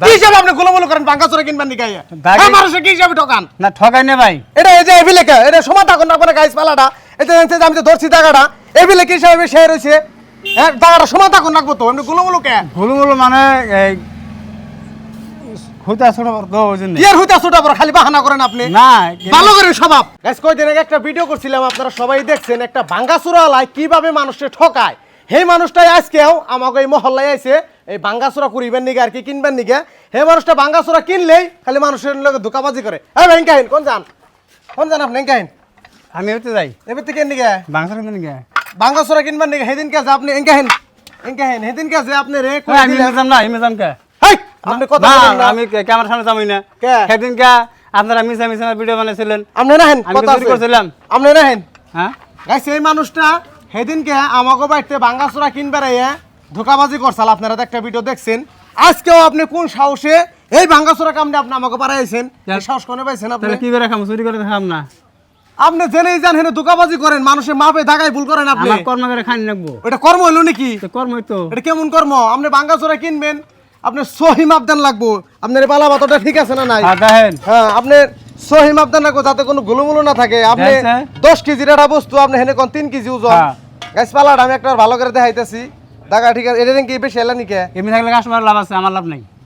কি হিসাবে আপনি গোলমোলো করেন চোরা কিনবেন নিকাই হ্যাঁ মানুষের কি হিসাবে ঠকান? না ঠকাই না ভাই। এটা এই যে এটা সমান থাকুন না আপনার গাইস পালাটা। জানছে যে আমি তো ধরছি টাকাটা হিসাবে সে রয়েছে হ্যাঁ টাকাটা সমান থাকুন রাখব তো এমনি গোলমোলো কে? ভুল ভুল মানে এই হইতে ছোট জন্য ইয়ার হইতে ছোটা বড় খালি বাহানা করেন আপনি? না ভালো করে স্বভাব। গাইস কয়দিন আগে একটা ভিডিও করছিলাম আপনারা সবাই দেখছেন একটা ভাঙ্গাচুরালাই কীভাবে মানুষকে ঠকায়। সেই মানুষটাই আজকেও আমাকে এই মহল্লায় আইছে এই ভাঙ্গাচুরা করিবেন নিগে আর কি কিনবেন নিগে। সেই মানুষটা ভাঙ্গাচুরা কিনলেই খালি মানুষের লোকে ধোকাবাজি করে। হ্যাঁ ভাই কাহিন কোন যান? কোন যান আপনি কাহিন আমি হইতে যাই। এবার থেকে নিগে? বাংলা কিন্তু নাকি ভাঙ্গাচুরা কিনবেন নিগে? সেদিন কে আপনি এঙ্কাহেন এঙ্কাহেন সেদিন কে আপনি রে কই আমি যাম না আমি যাম কে আপনি কথা না, না। আমি ক্যামেরার সামনে যাবই না। কে? সেদিন কে আপনারা মিশা মিশা ভিডিও বানাইছিলেন আপনি রাহেন আমি কথা। করছিলাম। আপনি রাহেন হ্যাঁ? গাইস এই মানুষটা সেদিনকে আমাকে বাড়িতে ভাঙ্গাচোরা কিনবে রাইয়া ধোকাবাজি করছাল আপনারা তো একটা ভিডিও দেখছেন। আজকেও আপনি কোন সাহসে এই ভাঙ্গাচোরা কামনে আপনি আমাকে পাঠাইছেন সাহস কোনে পাইছেন আপনি? কি করে খাম? চুরি করে খাম না। আপনি জেনেই জান হেনে ধোকাবাজি করেন মানুষের মাপে ধাগায় ভুল করেন আপনি। আমার কর্ম করে খানি রাখব। এটা কর্ম হইল নাকি? তো কর্মই তো এটা কেমন কর্ম? আপনি ভাঙ্গাচোরা কিনবেন আপনি সহি মাপ দেন লাগবো। আপনার পালা বাতটা ঠিক আছে না নাই? হ্যাঁ হ্যাঁ আপনি সহি মাপ দেন লাগবো যাতে কোনো গুলুমুলু না থাকে। আপনি? দশ কেজির একটা বস্তু আপনি হেনে কোন তিন কেজি ওজন। হ্যাঁ। গাছ পালাটা আমি একটা ভালো করে দেখাইতেছি। দেখা ঠিক আছে। এটা কি বেশি এলা নিকে? এমনি থাকলে কাস্টমার লাভ আছে, আমার লাভ নাই।